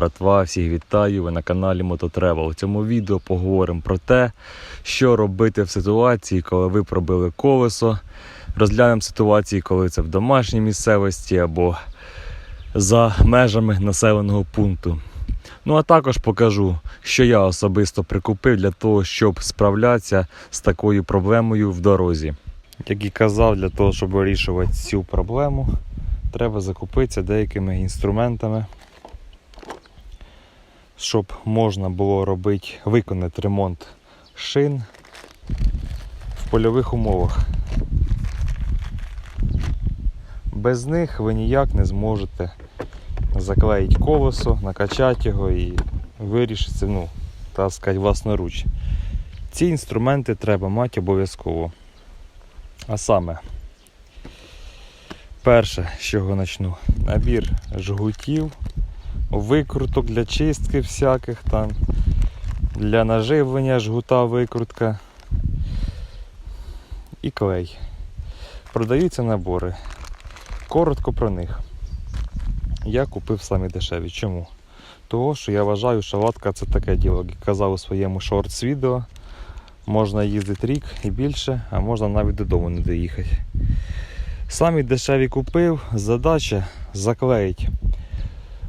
братва, всіх вітаю. Ви на каналі Мототревел. У цьому відео поговоримо про те, що робити в ситуації, коли ви пробили колесо. Розглянемо ситуації, коли це в домашній місцевості або за межами населеного пункту. Ну а також покажу, що я особисто прикупив для того, щоб справлятися з такою проблемою в дорозі. Як і казав, для того, щоб вирішувати цю проблему, треба закупитися деякими інструментами, щоб можна було робити, виконати ремонт шин в польових умовах. Без них ви ніяк не зможете заклеїти колесо, накачати його і вирішити, ну, так сказати, власноруч. Ці інструменти треба мати обов'язково. А саме, перше, з чого почну, набір жгутів, викруток для чистки всяких там, для наживлення жгута викрутка і клей. Продаються набори. Коротко про них. Я купив самі дешеві. Чому? Того, що я вважаю, що латка це таке діло, як казав у своєму шортс відео. Можна їздити рік і більше, а можна навіть додому не доїхати. Самі дешеві купив, задача заклеїть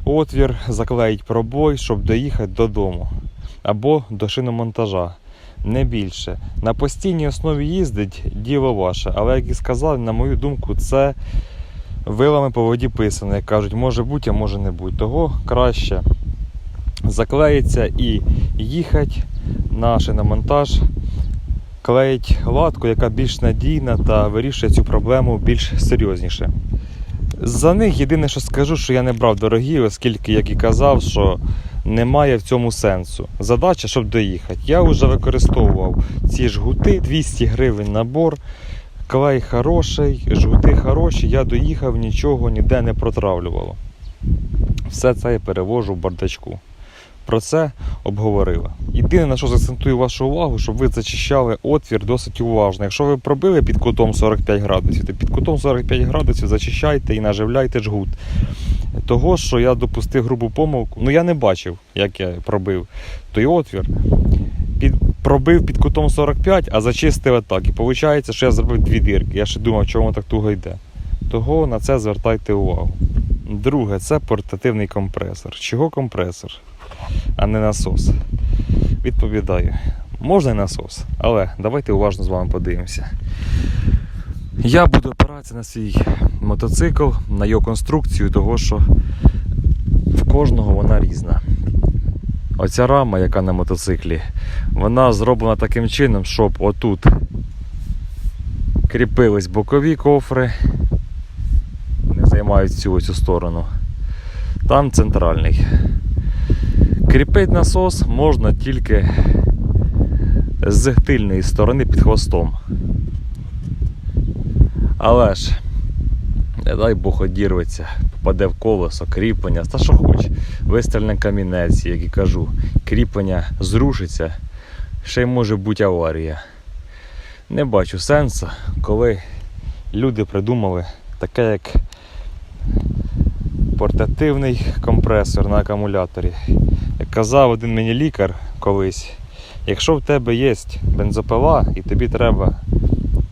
отвір, заклеїть пробой, щоб доїхати додому. Або до шиномонтажа. Не більше. На постійній основі їздить діло ваше. Але, як і сказав, на мою думку, це вилами по воді писано. Як кажуть, може бути, а може не бути. Того краще заклеїться і їхати на шиномонтаж клеїть латку, яка більш надійна та вирішує цю проблему більш серйозніше. За них єдине, що скажу, що я не брав дорогі, оскільки, як і казав, що немає в цьому сенсу. Задача, щоб доїхати. Я вже використовував ці жгути, 200 гривень набор. Клей хороший, жгути хороші, я доїхав, нічого ніде не протравлювало. Все це я перевожу в бардачку. Про це обговорили. Єдине, на що закцентую вашу увагу, щоб ви зачищали отвір досить уважно. Якщо ви пробили під кутом 45 градусів, то під кутом 45 градусів зачищайте і наживляйте жгут. Того, що я допустив грубу помилку, ну я не бачив, як я пробив той отвір. Під, пробив під кутом 45, а зачистив так. І виходить, що я зробив дві дірки. Я ще думав, чому так туго йде. Того на це звертайте увагу. Друге, це портативний компресор. Чого компресор, а не насос? Відповідаю. Можна і насос, але давайте уважно з вами подивимося. Я буду опиратися на свій мотоцикл, на його конструкцію, того що в кожного вона різна. Оця рама, яка на мотоциклі, вона зроблена таким чином, щоб отут кріпились бокові кофри, не займають цю цю сторону. Там центральний. Кріпити насос можна тільки з тильної сторони під хвостом. Але ж, не дай Бог одірветься, попаде в колесо, кріплення, та що хоч, вистрільне камінець, як і кажу, кріплення зрушиться, ще й може бути аварія. Не бачу сенсу, коли люди придумали таке, як портативний компресор на акумуляторі. Як казав один мені лікар колись, якщо в тебе є бензопила і тобі треба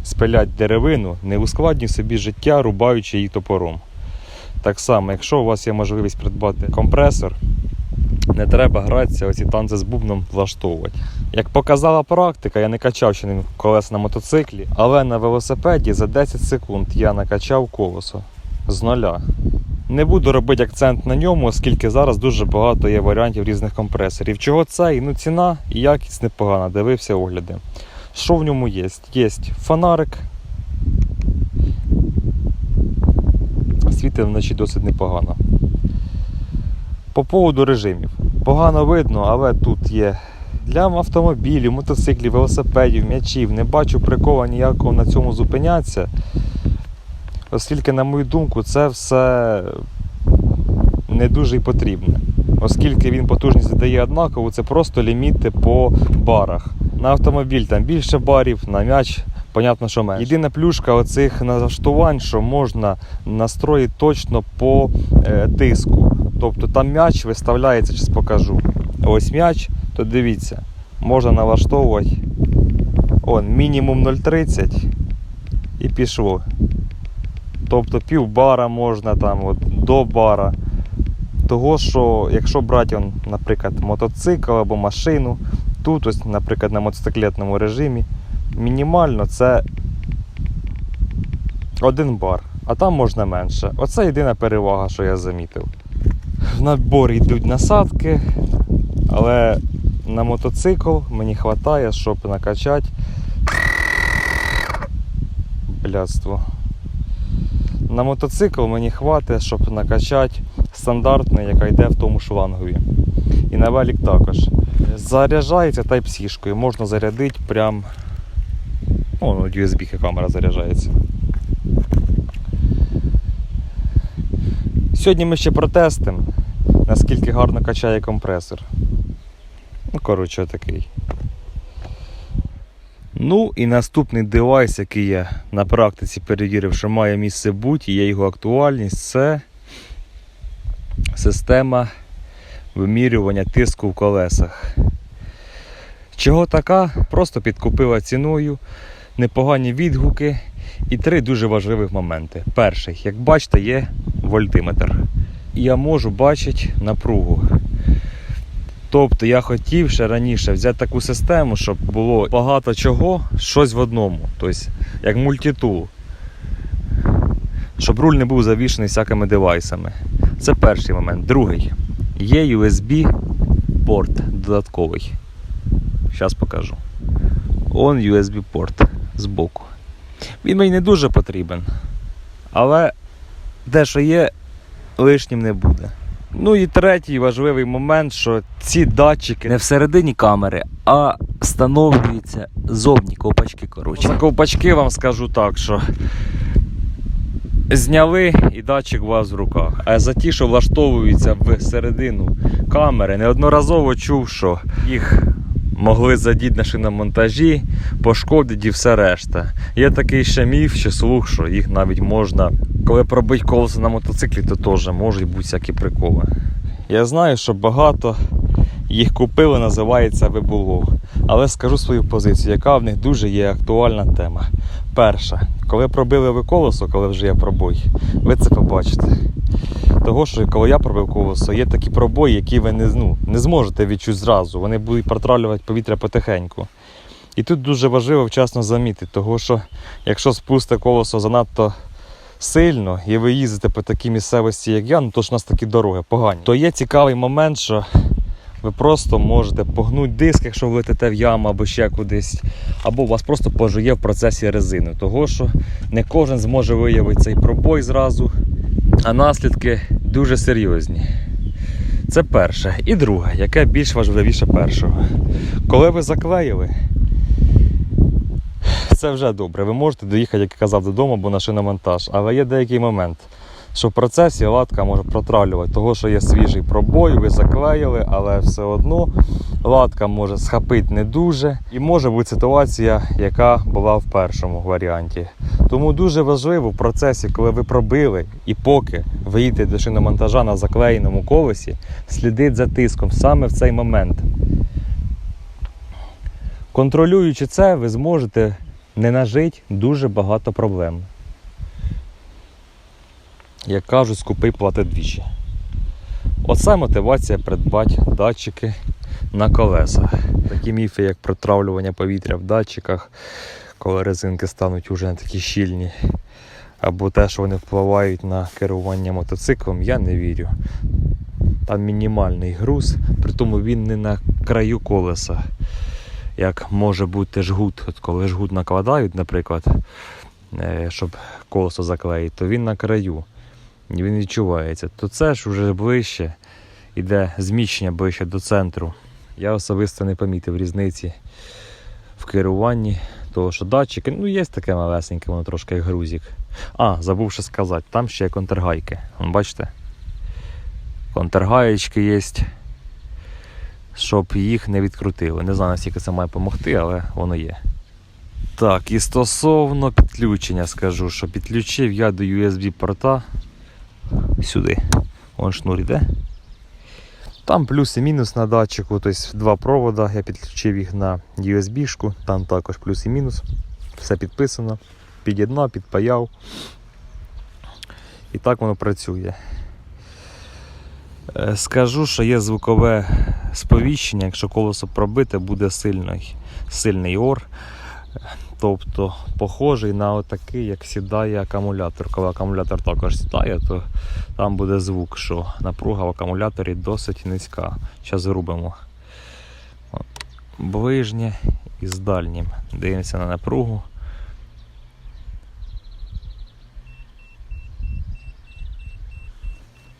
спиляти деревину, не ускладнюй собі життя, рубаючи її топором. Так само, якщо у вас є можливість придбати компресор, не треба гратися, оці танці з бубном влаштовувати. Як показала практика, я не качав ще ним колеса на мотоциклі, але на велосипеді за 10 секунд я накачав колесо з нуля. Не буду робити акцент на ньому, оскільки зараз дуже багато є варіантів різних компресорів. Чого це? Ну, ціна і якість непогана, дивився огляди. Що в ньому є? Є фонарик. Світить вночі досить непогано. По поводу режимів. Погано видно, але тут є для автомобілів, мотоциклів, велосипедів, м'ячів. Не бачу прикола ніякого на цьому зупинятися. Оскільки, на мою думку, це все не дуже й потрібне. Оскільки він потужність дає однаково, це просто ліміти по барах. На автомобіль там більше барів, на м'яч, понятно, що менше. Єдина плюшка оцих налаштувань, що можна настроїти точно по е, тиску. Тобто там м'яч виставляється, зараз покажу. Ось м'яч, то дивіться, можна налаштовувати. Он, мінімум 0,30 і пішло. Тобто пів бара можна там, от, до бара. Того, що якщо брати, он, наприклад, мотоцикл або машину, тут, ось, наприклад, на мотоциклетному режимі, мінімально це один бар, а там можна менше. Оце єдина перевага, що я замітив. В наборі йдуть насадки, але на мотоцикл мені вистачає, щоб накачати блядство. На мотоцикл мені хватить, щоб накачати стандартний, яка йде в тому шлангові. І на велик також. Заряджається Type-C, можна зарядити прям. О, ну, USB камера заряджається. Сьогодні ми ще протестимо, наскільки гарно качає компресор. Ну, коротше, такий. Ну і наступний девайс, який я на практиці перевірив, що має місце бути, і є його актуальність, це система вимірювання тиску в колесах. Чого така? Просто підкупила ціною, непогані відгуки і три дуже важливих моменти. Перший, як бачите, є вольтиметр. І я можу бачити напругу. Тобто я хотів ще раніше взяти таку систему, щоб було багато чого, щось в одному. Тобто, як мультитул. Щоб руль не був завішений всякими девайсами. Це перший момент. Другий. Є USB порт додатковий. Зараз покажу. Он USB порт збоку. Він мені не дуже потрібен. Але те, що є, лишнім не буде. Ну і третій важливий момент, що ці датчики Не всередині камери, а встановлюються зовні ковпачки. Коротше. За ковпачки вам скажу так, що зняли і датчик у вас в руках. А за ті, що влаштовуються в середину камери, неодноразово чув, що їх могли задіти на шиномонтажі, пошкодити і все решта. Є такий ще міф чи слух, що їх навіть можна, коли пробить колесо на мотоциклі, то теж можуть бути всякі приколи. Я знаю, що багато їх купили, називається вибулов. Але скажу свою позицію, яка в них дуже є актуальна тема. Перша, коли пробили ви колесо, коли вже є пробой, ви це побачите. Того, що коли я пробив колесо, є такі пробої, які ви не, ну, не зможете відчути зразу. Вони будуть протравлювати повітря потихеньку. І тут дуже важливо вчасно замітити, того що якщо спусте колесо занадто сильно і ви їздите по такій місцевості, як я, ну то ж у нас такі дороги погані, то є цікавий момент, що ви просто можете погнути диск, якщо ви летите в яму або ще кудись, або у вас просто пожує в процесі резину. Того що не кожен зможе виявити цей пробой зразу, а наслідки дуже серйозні. Це перше. І друге, яке більш важливіше першого. Коли ви заклеїли, це вже добре. Ви можете доїхати, як я казав, додому бо на шиномонтаж. Але є деякий момент, що в процесі латка може протравлювати, того, що є свіжий пробой, ви заклеїли, але все одно латка може схопити не дуже. І може бути ситуація, яка була в першому варіанті. Тому дуже важливо в процесі, коли ви пробили і поки ви їдете до шиномонтажа на заклеєному колесі, слідити за тиском саме в цей момент. Контролюючи це, ви зможете не нажити дуже багато проблем. Як кажуть, скупи плати двічі. Оце мотивація придбати датчики на колесах. Такі міфи, як протравлювання повітря в датчиках, коли резинки стануть уже не такі щільні, або те, що вони впливають на керування мотоциклом, я не вірю. Там мінімальний груз, при тому він не на краю колеса як може бути жгут. От коли жгут накладають, наприклад, е, щоб колесо заклеїти, то він на краю. Він відчувається. То це ж вже ближче, іде зміщення ближче до центру. Я особисто не помітив різниці в керуванні, того що датчики, ну є таке малесеньке, воно трошки як грузик. А, забув ще сказати, там ще є контргайки. Бачите? Контргаєчки є щоб їх не відкрутили. Не знаю, наскільки це має допомогти, але воно є. Так, і стосовно підключення скажу, що підключив я до USB порта сюди. Вон шнур іде. Там плюс і мінус на датчику, тобто два провода, я підключив їх на USB-шку, там також плюс і мінус. Все підписано, під'єднав, підпаяв. І так воно працює. Е, Скажу, що є звукове сповіщення, якщо колесо пробите, буде сильний, сильний ор. Тобто похожий на отакий, як сідає акумулятор. Коли акумулятор також сідає, то там буде звук, що напруга в акумуляторі досить низька. Зараз зробимо ближнє і з дальнім. Дивимося на напругу.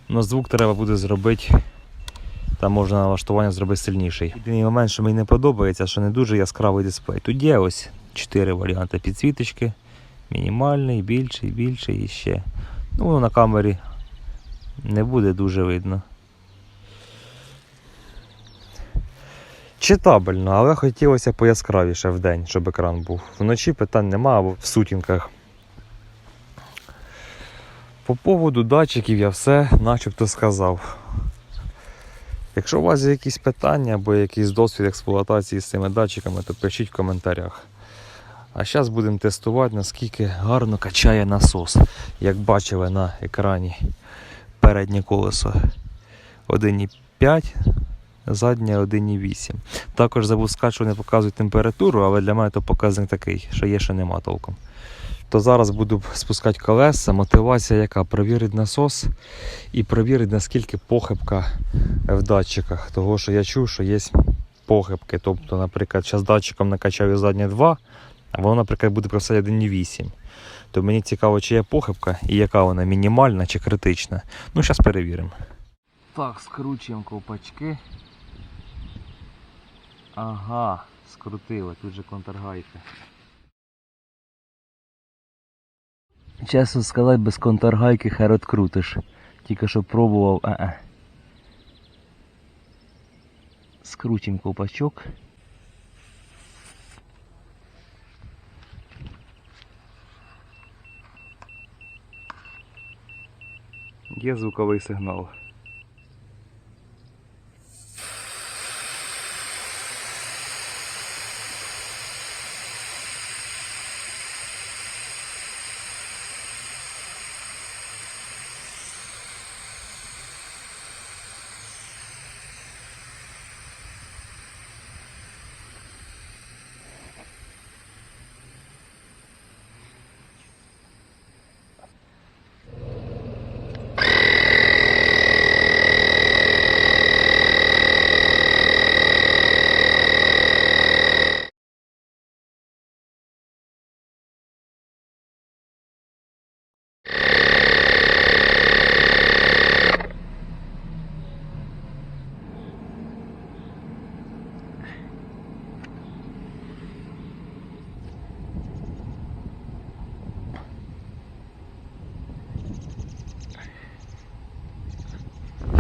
Но звук треба буде зробити. Там можна налаштування зробити сильніший. Єдиний момент, що мені не подобається, що не дуже яскравий дисплей. Тут є ось 4 варіанти підсвіточки. Мінімальний, більший, більший і ще. Ну, воно на камері не буде дуже видно. Читабельно, але хотілося пояскравіше в день, щоб екран був. Вночі питань нема або в сутінках. По поводу датчиків я все начебто сказав. Якщо у вас є якісь питання або якийсь досвід експлуатації з цими датчиками, то пишіть в коментарях. А зараз будемо тестувати, наскільки гарно качає насос. Як бачили на екрані переднє колесо 1,5, заднє 1,8. Також забув що вони показують температуру, але для мене то показник такий, що є, що нема толком. То зараз буду спускати колеса. Мотивація яка? Провірити насос і провірити, наскільки похибка в датчиках. Того, що я чув, що є похибки. Тобто, наприклад, зараз датчиком накачав заднє 2, а воно, наприклад, буде писати 1,8. То мені цікаво, чи є похибка і яка вона мінімальна чи критична. Ну, зараз перевіримо. Так, скручуємо ковпачки. Ага, скрутили, тут же контргайка. Чесно сказати, без контргайки хер открутиш. Тільки що пробував, а а Скрутим ковпачок. Є звуковий сигнал.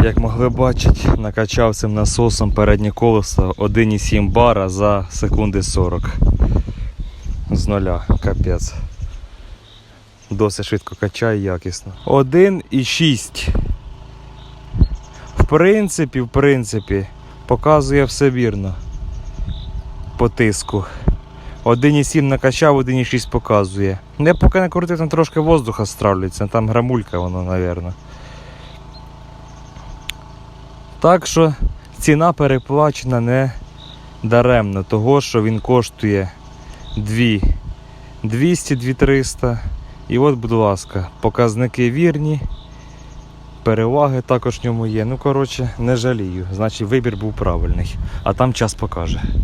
Як могли бачити, накачав цим насосом переднє колесо 1,7 бара за секунди 40. З нуля, капець. Досить швидко качає якісно. 1,6. В принципі, в принципі, показує все вірно. По тиску. 1,7 накачав, 1,6 показує. Я поки не крутив, там трошки воздуха стравлюється, там грамулька воно, мабуть. Так що ціна переплачена не даремно, того що він коштує 2 200 2300 І от, будь ласка, показники вірні, переваги також в ньому є. Ну, коротше, не жалію. Значить, вибір був правильний, а там час покаже.